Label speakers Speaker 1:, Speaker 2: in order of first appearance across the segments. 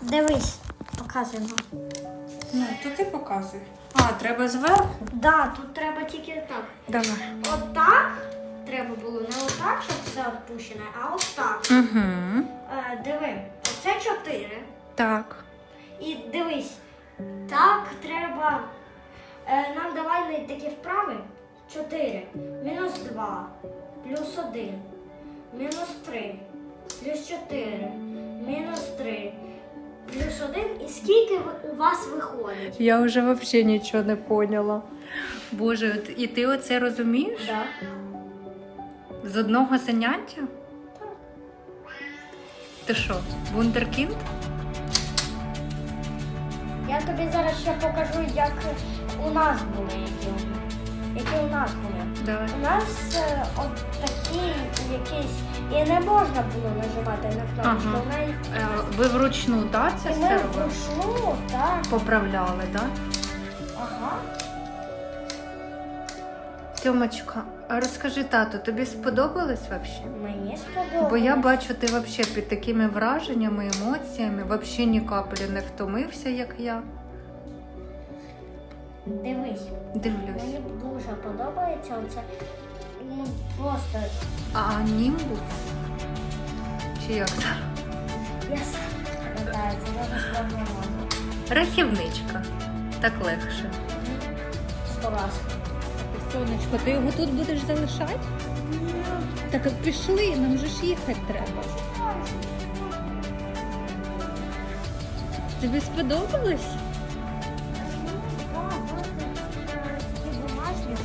Speaker 1: Дивись, показуємо.
Speaker 2: Ну, то ти показуй. А, треба зверху?
Speaker 1: Да, тут треба тільки так.
Speaker 2: Давай.
Speaker 1: Отак треба було, не отак, щоб все відпущене, а отак.
Speaker 2: Угу.
Speaker 1: Е, диви, оце 4.
Speaker 2: Так.
Speaker 1: І дивись, так треба. Е, нам давали такі вправи. 4, мінус 2, плюс 1, мінус 3, плюс 4, мінус 3, плюс 1. І скільки у вас виходить?
Speaker 2: Я вже взагалі нічого не поняла. Боже, от і ти оце розумієш?
Speaker 1: Да.
Speaker 2: З одного заняття?
Speaker 1: Так.
Speaker 2: Ти що, вундеркінд?
Speaker 1: Я тобі зараз ще покажу, як у нас були, які, які у нас були.
Speaker 2: Давай.
Speaker 1: У нас е, от такі якісь, і не можна було нажимати на кнопочку.
Speaker 2: Ага.
Speaker 1: У неї
Speaker 2: Е, ви вручну, так, це
Speaker 1: ми
Speaker 2: все робили?
Speaker 1: вручну, так.
Speaker 2: Поправляли, так?
Speaker 1: Ага.
Speaker 2: Тьомочка, а розкажи тату, тобі сподобалось взагалі?
Speaker 1: Мені сподобалось.
Speaker 2: Бо я бачу, ти взагалі під такими враженнями, емоціями, взагалі ні каплі не втомився, як я.
Speaker 1: Дивись,
Speaker 2: Дивлюсь.
Speaker 1: мені дуже подобається оце. Ну, просто
Speaker 2: А німбус? Чи як це?
Speaker 1: я сам пам'ятаю, це дуже складно.
Speaker 2: Рахівничка. Так легше.
Speaker 1: Сто раз.
Speaker 3: Сонечко, ти його тут будеш залишати? Так а пішли, нам же ж їхати треба. Тобі сподобалось?
Speaker 1: Так, бумажні.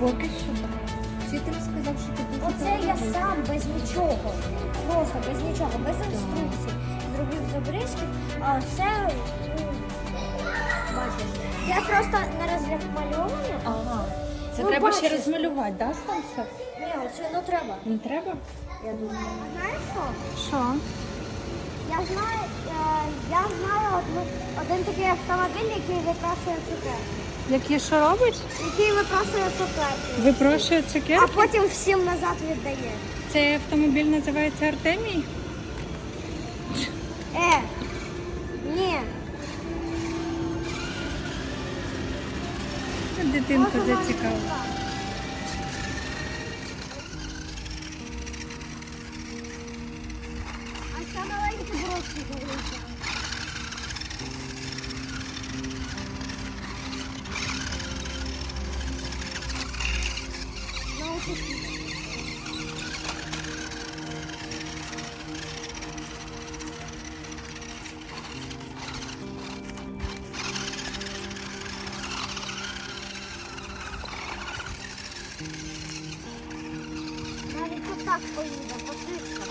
Speaker 3: Поки що так. Вчитель сказав, що ти дуже
Speaker 1: Оце я сам без нічого. Просто без нічого, без інструкцій. Зробив забризки, а це ну, бачиш. Я просто не розмальовую.
Speaker 3: Ага. Це
Speaker 1: Ну,
Speaker 3: треба ще
Speaker 1: бачиш.
Speaker 3: розмалювати, так, Станця?
Speaker 1: Ні, оце не треба.
Speaker 3: Не треба?
Speaker 1: Я думаю. Знаєш що?
Speaker 3: Що?
Speaker 1: Я знаю, е, я знаю одну, один такий автомобіль, який випрашує цукерки.
Speaker 3: Який що робить?
Speaker 1: Який випрошує цукерки.
Speaker 3: Випрошує
Speaker 1: А потім всім назад віддає.
Speaker 3: Цей автомобіль називається Артемій?
Speaker 1: Е, ні.
Speaker 3: Дитинка зацікавила.
Speaker 1: Навіть отак поїде, посвідка.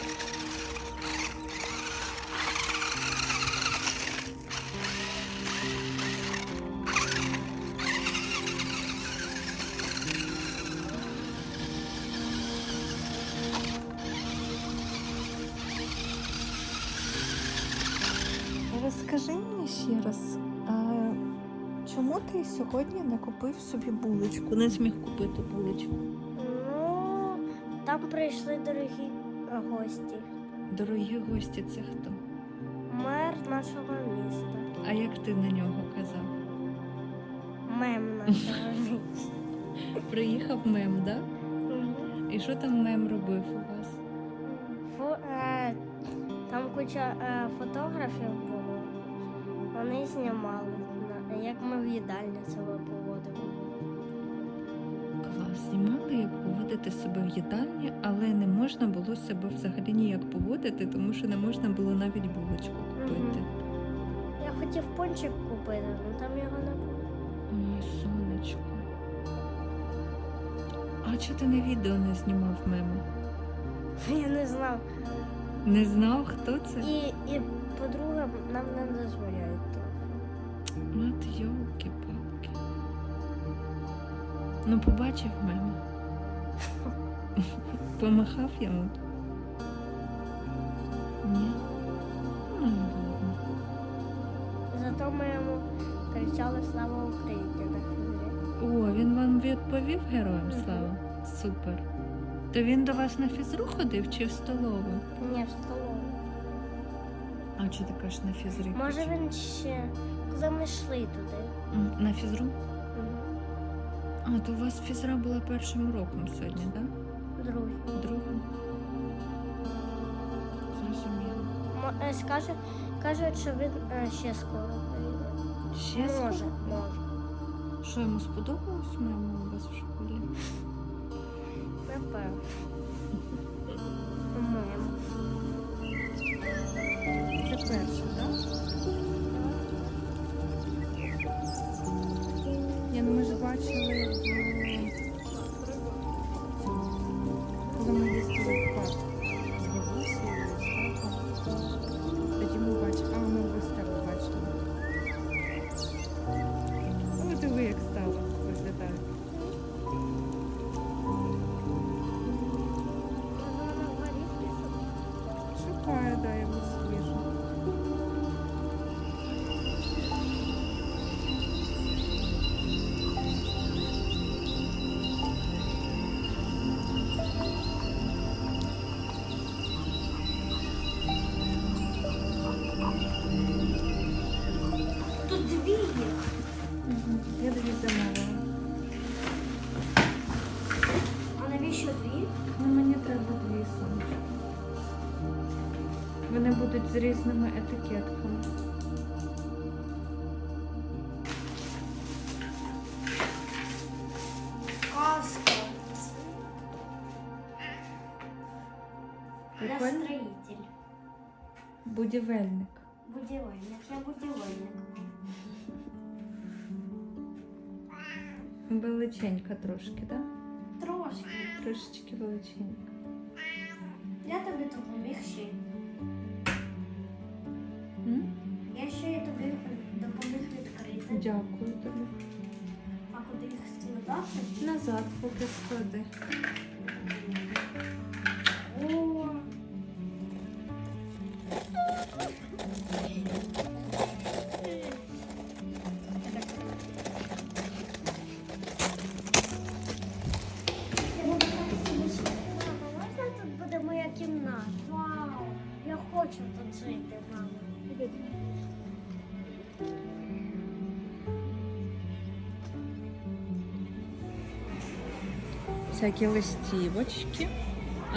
Speaker 4: Розкажи мені ще раз, а чому ти сьогодні не купив собі булочку? Не зміг купити булочку.
Speaker 1: Ну, там прийшли дорогі гості.
Speaker 4: Дорогі гості, це хто?
Speaker 1: Мер нашого міста.
Speaker 4: А як ти на нього казав?
Speaker 1: Мем нашого міста.
Speaker 4: Приїхав мем, да? І що там мем робив у вас?
Speaker 1: Фо, е, там куча е, фотографів було. Вони знімали, на- як ми в їдальні себе поводимо.
Speaker 4: Клас, знімали, як поводити себе в їдальні, але не можна було себе взагалі ніяк поводити, тому що не можна було навіть булочку купити.
Speaker 1: Я хотів пончик купити, але там його не було.
Speaker 4: Ой, сонечко. А чого ти на відео не знімав меми?
Speaker 1: Я не знав.
Speaker 4: Не знав, хто це?
Speaker 1: І, і по-друге, нам не дозволяють.
Speaker 4: От йолки-палки. Ну, побачив мему. Помахав йому. Ні. Ну, ладно.
Speaker 1: Зато ми йому кричали Слава Україні на фізрі.
Speaker 4: О, він вам відповів героям слава? Супер. То він до вас на фізру ходив чи в столову?
Speaker 1: Ні, в столову.
Speaker 2: А чи ти кажеш на фізрі?
Speaker 1: Може він ще, коли ми йшли туди.
Speaker 2: На фізру?
Speaker 1: Мгм.
Speaker 2: А, то у вас фізра була першим уроком сьогодні, так?
Speaker 1: Другий.
Speaker 2: Другим? Зрозуміло.
Speaker 1: Мо- е, Скаже, кажуть, що він е, ще скоро приїде.
Speaker 2: Ще
Speaker 1: Може,
Speaker 2: скоро?
Speaker 1: може.
Speaker 2: Що йому сподобалось моєму у вас в школі?
Speaker 1: Напевно. По-моєму.
Speaker 2: Це перше, Ні, ну ми ж бачили, в- коли ми їздили в парк з бабусею. Тоді ми бачили, а ми без бачили. Ну, диви, як стало виглядає. Шукає, да, його з різними етикетками.
Speaker 1: Каска. Я
Speaker 2: Прикольно?
Speaker 1: строїтель.
Speaker 2: Будівельник.
Speaker 1: Будівельник. Я будівельник.
Speaker 2: Величенька трошки, так?
Speaker 1: Трошки.
Speaker 2: Да? Трошечки величенька.
Speaker 1: Я тобі допоміг ще.
Speaker 2: Дякую тобі.
Speaker 1: А куди їх складати?
Speaker 2: Назад поки склади. Всякі листівочки.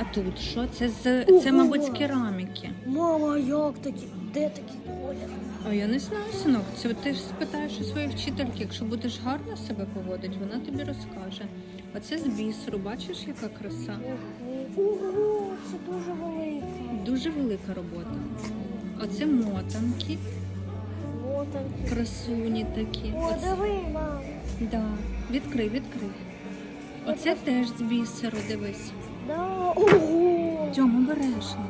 Speaker 2: А тут що? Це з це, мабуть, з кераміки.
Speaker 1: Мама, як такі? Де такі колір?
Speaker 2: А я не знаю, синок. Це ти ж спитаєш у своєї вчительки, якщо будеш гарно себе поводити, вона тобі розкаже. Оце з бісеру, бачиш, яка краса?
Speaker 1: Ого, це дуже велике.
Speaker 2: Дуже велика робота. Оце мотанки,
Speaker 1: О, там.
Speaker 2: красуні такі.
Speaker 1: О,
Speaker 2: Оце,
Speaker 1: диви, мам.
Speaker 2: да. Відкрий, відкрий. Оце теж з бісеру, дивись.
Speaker 1: Да, ого.
Speaker 2: Тьому.
Speaker 1: Сердечно.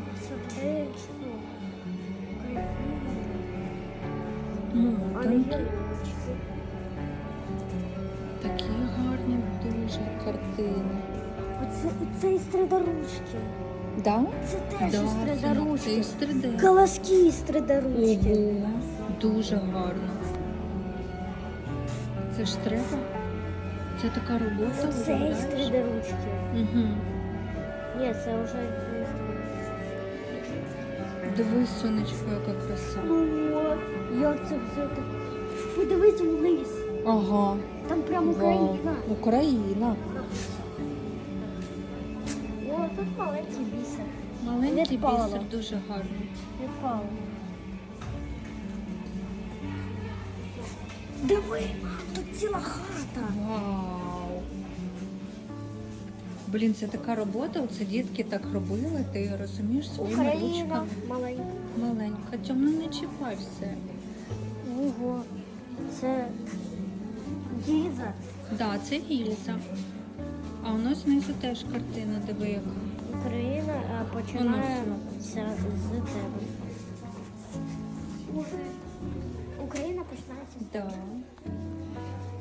Speaker 1: А
Speaker 2: Мотанки. Такі гарні дуже картини.
Speaker 1: Оце, оце із 3D-ручки.
Speaker 2: Да?
Speaker 1: Це теж із
Speaker 2: Да, синок, це
Speaker 1: 3D-ручки.
Speaker 2: із 3D.
Speaker 1: Колоски із 3D-ручки.
Speaker 2: Ого, дуже гарно. Це ж треба. Це така робота.
Speaker 1: Це із
Speaker 2: уявляєш?
Speaker 1: 3D-ручки.
Speaker 2: Угу.
Speaker 1: Ні, це вже 3D.
Speaker 2: Дивись, сонечко, яка краса.
Speaker 1: О, як це все так. Подивись вниз.
Speaker 2: Ага.
Speaker 1: Там прямо
Speaker 2: Вау.
Speaker 1: Україна.
Speaker 2: Україна.
Speaker 1: О, тут маленький бісер.
Speaker 2: Маленький
Speaker 1: Відпало.
Speaker 2: бісер, дуже гарний.
Speaker 1: Відпало. Диви, тут ціла хата.
Speaker 2: Вау. Блін, це така робота, оце дітки так робили, ти розумієш своїми
Speaker 1: Україна
Speaker 2: ручками.
Speaker 1: маленька.
Speaker 2: Маленька. Тьомно не чіпай все.
Speaker 1: Ого. Це Гіза.
Speaker 2: Да, це гільза. А у нас знизу теж картина, диви яка.
Speaker 1: Україна а, починається з тебе. Україна починається з
Speaker 2: Да.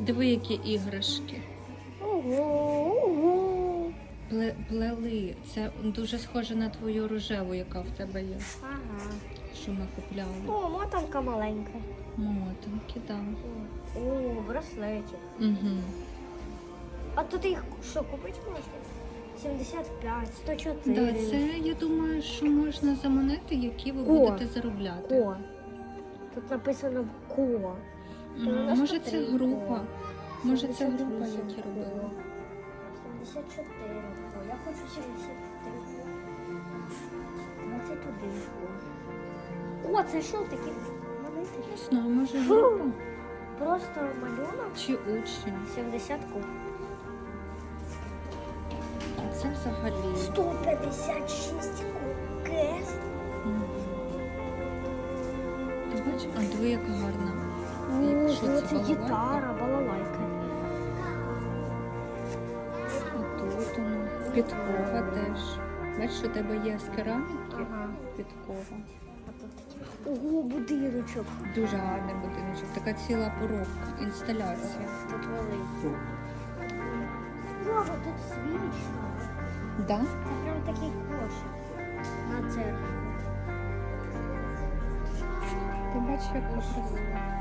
Speaker 2: Диви, які іграшки. Пле- плели. Це дуже схоже на твою рожеву, яка в тебе є,
Speaker 1: Ага.
Speaker 2: що ми купляли.
Speaker 1: О, мотанка маленька.
Speaker 2: Мотанки, да.
Speaker 1: О, браслеті.
Speaker 2: Угу.
Speaker 1: А тут їх що, купити можна? 75, 104.
Speaker 2: Да, це я думаю, що можна заманити, які ви
Speaker 1: Ко.
Speaker 2: будете заробляти.
Speaker 1: Ко. Тут написано ко.
Speaker 2: М, Може, це група. Може, це група, які
Speaker 1: ко.
Speaker 2: робили.
Speaker 1: 74 ко. Я хочу 74 21 ко. О, це що таке?
Speaker 2: Не знаю, може група
Speaker 1: Просто малюнок
Speaker 2: чи учень.
Speaker 1: 70 ко.
Speaker 2: А це взагалі.
Speaker 1: 156 ко.
Speaker 2: Ти бачиш? А яка гарна.
Speaker 1: О,
Speaker 2: Що це,
Speaker 1: це
Speaker 2: балалайка?
Speaker 1: гітара, балалайка.
Speaker 2: А тут воно. Підкова теж. Бачиш, у тебе є з кераміки
Speaker 1: Ага.
Speaker 2: підкова.
Speaker 1: Ого, будиночок.
Speaker 2: Дуже гарний будиночок. Така ціла поробка, інсталяція.
Speaker 1: Тут великий. Боже, тут свічка.
Speaker 2: Да?
Speaker 1: Це прям такий кошик на церкву.
Speaker 2: Ти бачиш, яка красива.